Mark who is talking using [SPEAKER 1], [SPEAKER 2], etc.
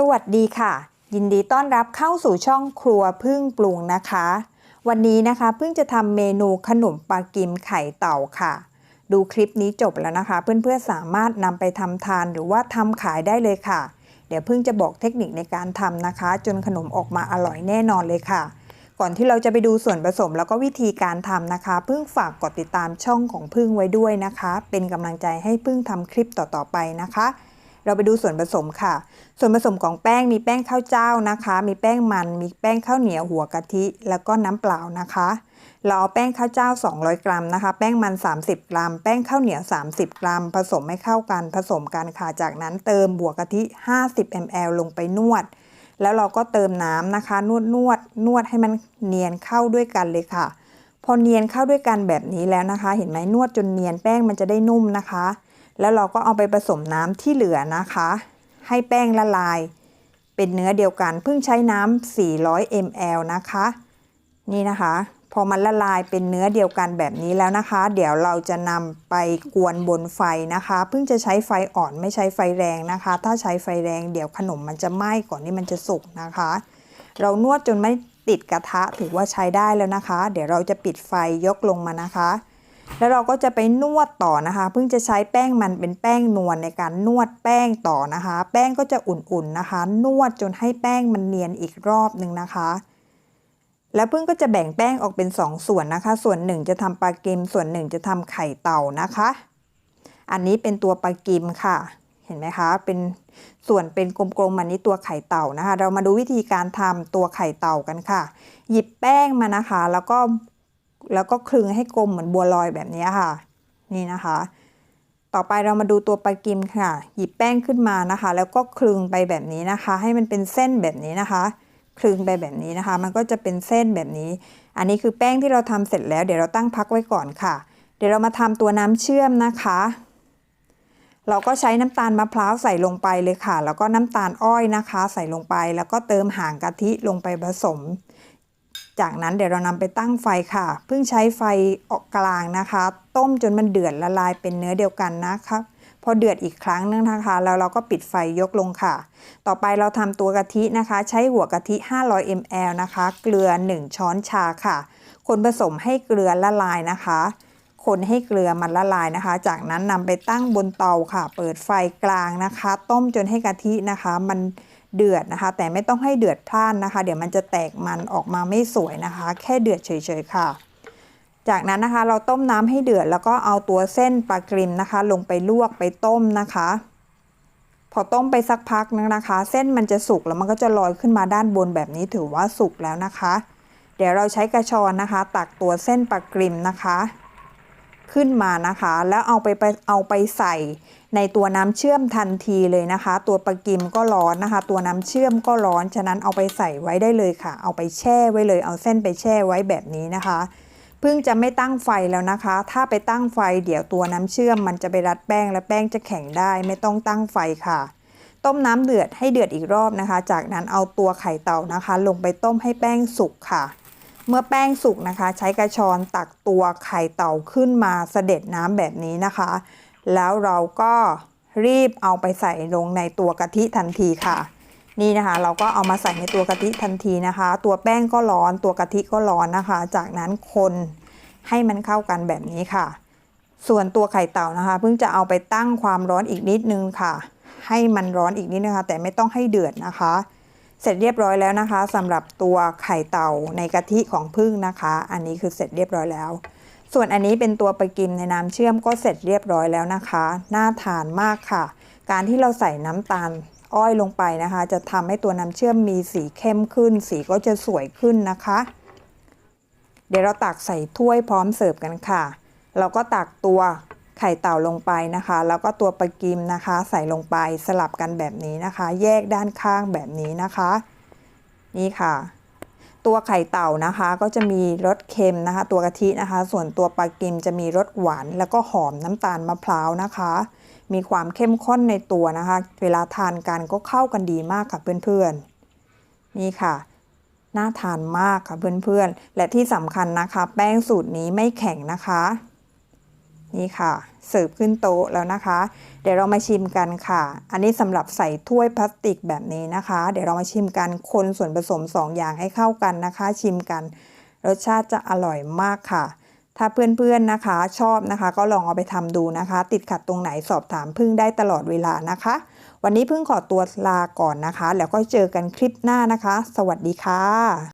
[SPEAKER 1] สวัสดีค่ะ ยินดีต้อนรับเข้าสู่ช่องครัวพึ่งปรุงนะคะ วันนี้นะคะพิ่งจะทำเมนูขนมปลากิมไข่เต่าค่ะ ดูคลิปนี้จบแล้วนะคะ เพื่อนๆสามารถนำไปทำทานหรือว่าทำขายได้เลยค่ะ เดี๋ยวพิ่งจะบอกเทคนิคในการทำนะคะ จนขนมออกมาอร่อยแน่นอนเลยค่ะ ก่อนที่เราจะไปดูส่วนผสมแล้วก็วิธีการทำนะคะพิ่งฝากกดติดตามช่องของพึ่งไว้ด้วยนะคะ เป็นกำลังใจให้พึ่งทำคลิปต่อๆไปนะคะ เราไปดูส่วนผสมค่ะ ส่วนผสมของแป้งมีแป้งข้าวเจ้านะคะ มีแป้งมัน มีแป้งข้าวเหนียวหัวกะทิ แล้วก็น้ำเปล่านะคะ เราเอาแป้งข้าวเจ้า 200 กรัมนะคะ แป้งมัน 30 กรัม แป้งข้าวเหนียว 30 กรัม ผสมให้เข้ากัน ผสมกันค่ะ จากนั้นเติมบัวกะทิ 50 ml ลงไปนวด แล้วเราก็เติมน้ำนะคะ นวดนวดนวดให้มันเนียนเข้าด้วยกันเลยค่ะ พอเนียนเข้าด้วยกันแบบนี้แล้วนะคะ เห็นไหมนวดจนเนียนแป้งมันจะได้นุ่มนะคะ แล้วเราก็เอาไปผสมน้ำที่เหลือนะคะ ให้แป้งละลาย เป็นเนื้อเดียวกันเพิ่งใช้น้ำ400 ml นะคะ นี่นะคะ พอมันละลายเป็นเนื้อเดียวกันแบบนี้แล้วนะคะ เดี๋ยวเราจะนำไปกวนบนไฟนะคะ เพิ่งจะใช้ไฟอ่อนไม่ใช้ไฟแรงนะคะ ถ้าใช้ไฟแรงเดี๋ยวขนมมันจะไหม้ก่อนที่มันจะสุกนะคะ เรานวดจนไม่ติดกระทะถือว่าใช้ได้แล้วนะคะ เดี๋ยวเราจะปิดไฟยกลงมานะคะ แล้วเราก็จะไปนวดต่อนะคะ เพิ่งจะใช้แป้งมันเป็นแป้งนวลในการนวดแป้งต่อนะคะ แป้งก็จะอุ่นๆนะคะ นวดจนให้แป้งมันเนียนอีกรอบหนึ่งนะคะ แล้วเพิ่งก็จะแบ่งแป้งออกเป็น 2 ส่วนนะคะ ส่วนหนึ่งจะทำปลากิมส่วนหนึ่งจะทำไข่เต่านะคะ อันนี้เป็นตัวปลากิมค่ะ เห็นไหมคะ เป็นส่วนเป็นกลมๆอันนี้ตัวไข่เต่านะคะ เรามาดูวิธีการทำตัวไข่เต่ากันค่ะ หยิบแป้งมานะคะ แล้วก็ แล้วก็คลึงให้กลมเหมือนบัวลอยแบบนี้ค่ะ นี่นะคะ ต่อไปเรามาดูตัวปลากิมค่ะ หยิบแป้งขึ้นมานะคะ แล้วก็คลึงไปแบบนี้นะคะ ให้มันเป็นเส้นแบบนี้นะคะ คลึงไปแบบนี้นะคะ มันก็จะเป็นเส้นแบบนี้ อันนี้คือแป้งที่เราทำเสร็จแล้ว เดี๋ยวเราตั้งพักไว้ก่อนค่ะ เดี๋ยวเรามาทำตัวน้ำเชื่อมนะคะ เราก็ใช้น้ำตาลมะพร้าวใส่ลงไปเลยค่ะ แล้วก็น้ำตาลอ้อยนะคะ ใส่ลงไป แล้วก็เติมหางกะทิลงไปผสม จากนั้นเดี๋ยวเรานำไปตั้งไฟค่ะ เพิ่งใช้ไฟออกกลางนะคะ ต้มจนมันเดือดละลายเป็นเนื้อเดียวกันนะคะพอเดือดอีกครั้งนึงนะคะ แล้วเราก็ปิดไฟยกลงค่ะ ต่อไปเราทำตัวกะทินะคะ ใช้หัวกะทิ 500 ml นะคะ เกลือ 1 ช้อนชาค่ะ คนผสมให้เกลือละลายนะคะ คนให้เกลือมันละลายนะคะ จากนั้นนำไปตั้งบนเตาค่ะ เปิดไฟกลางนะคะ ต้มจนให้กะทินะคะ มัน เดือดนะคะ แต่ไม่ต้องให้เดือดพล่านนะคะ เดี๋ยวมันจะแตกมันออกมาไม่สวยนะคะ แค่เดือดเฉยๆค่ะ จากนั้นนะคะเราต้มน้ำให้เดือดแล้วก็เอาตัวเส้นปลากริมนะคะ ลงไปลวกไปต้มนะคะ พอต้มไปสักพักนึงนะคะ เส้นมันจะสุกแล้วมันก็จะลอยขึ้นมาด้านบนแบบนี้ถือว่าสุกแล้วนะคะ เดี๋ยวเราใช้กระชอนนะคะ ตักตัวเส้นปลากริมนะคะ ขึ้นมานะคะ แล้วเอาไปเอาไปใส่ในตัวน้ำเชื่อมทันทีเลยนะคะ ตัวปลากิมก็ร้อนนะคะ ตัวน้ำเชื่อมก็ร้อน ฉะนั้นเอาไปใส่ไว้ได้เลยค่ะ เอาไปแช่ไว้เลย เอาเส้นไปแช่ไว้แบบนี้นะคะเพิ่งจะไม่ตั้งไฟแล้วนะคะ ถ้าไปตั้งไฟเดี๋ยวตัวน้ำเชื่อมมันจะไปรัดแป้งและแป้งจะแข็งได้ ไม่ต้องตั้งไฟค่ะ ต้มน้ำเดือดให้เดือดอีกรอบนะคะ จากนั้นเอาตัวไข่เต่านะคะ ลงไปต้มให้แป้งสุกค่ะ เมื่อแป้งสุกนะคะ ใช้กระชอนตักตัวไข่เต่าขึ้นมาเสด็จน้ำแบบนี้นะคะ แล้วเราก็รีบเอาไปใส่ลงในตัวกะทิทันทีค่ะ นี่นะคะ เราก็เอามาใส่ในตัวกะทิทันทีนะคะ ตัวแป้งก็ร้อนตัวกะทิก็ร้อนนะคะ จากนั้นคนให้มันเข้ากันแบบนี้ค่ะ ส่วนตัวไข่เต่านะคะ เพิ่งจะเอาไปตั้งความร้อนอีกนิดนึงค่ะ ให้มันร้อนอีกนิดนะคะ แต่ไม่ต้องให้เดือดนะคะ เสร็จเรียบร้อยแล้วนะคะสำหรับตัวไข่เต่าในกะทิของพึ่งนะคะ อันนี้คือเสร็จเรียบร้อยแล้ว ส่วนอันนี้เป็นตัวปลากิมในน้ำเชื่อมก็เสร็จเรียบร้อยแล้วนะคะ น่าทานมากค่ะ การที่เราใส่น้ำตาลอ้อยลงไปนะคะ จะทำให้ตัวน้ำเชื่อมมีสีเข้มขึ้น สีก็จะสวยขึ้นนะคะ เดี๋ยวเราตักใส่ถ้วยพร้อมเสิร์ฟกันค่ะ เราก็ตักตัว ไข่เต่าลงไปนะคะ แล้วก็ตัวปลากิมนะคะ ใส่ลงไปสลับกันแบบนี้นะคะ แยกด้านข้างแบบนี้นะคะ นี่ค่ะ ตัวไข่เต่านะคะก็จะมีรสเค็มนะคะ ตัวกะทินะคะ ส่วนตัวปลากิมจะมีรสหวาน แล้วก็หอมน้ำตาลมะพร้าวนะคะ มีความเข้มข้นในตัวนะคะ เวลาทานกันก็เข้ากันดีมากค่ะเพื่อนๆ นี่ค่ะน่าทานมากค่ะเพื่อนๆ และที่สำคัญนะคะ แป้งสูตรนี้ไม่แข็งนะคะ นี่ค่ะ เสิร์ฟขึ้นโต๊ะแล้วนะคะ เดี๋ยวเรามาชิมกันค่ะ อันนี้สำหรับใส่ถ้วยพลาสติกแบบนี้นะคะ เดี๋ยวเรามาชิมกันคนส่วนผสม 2 อย่างให้เข้ากันนะคะ ชิมกัน รสชาติจะอร่อยมากค่ะ ถ้าเพื่อนๆนะคะชอบนะคะ ก็ลองเอาไปทำดูนะคะ ติดขัดตรงไหนสอบถามพึ่งได้ตลอดเวลานะคะ วันนี้พึ่งขอตัวลาก่อนนะคะ แล้วก็เจอกันคลิปหน้านะคะ สวัสดีค่ะ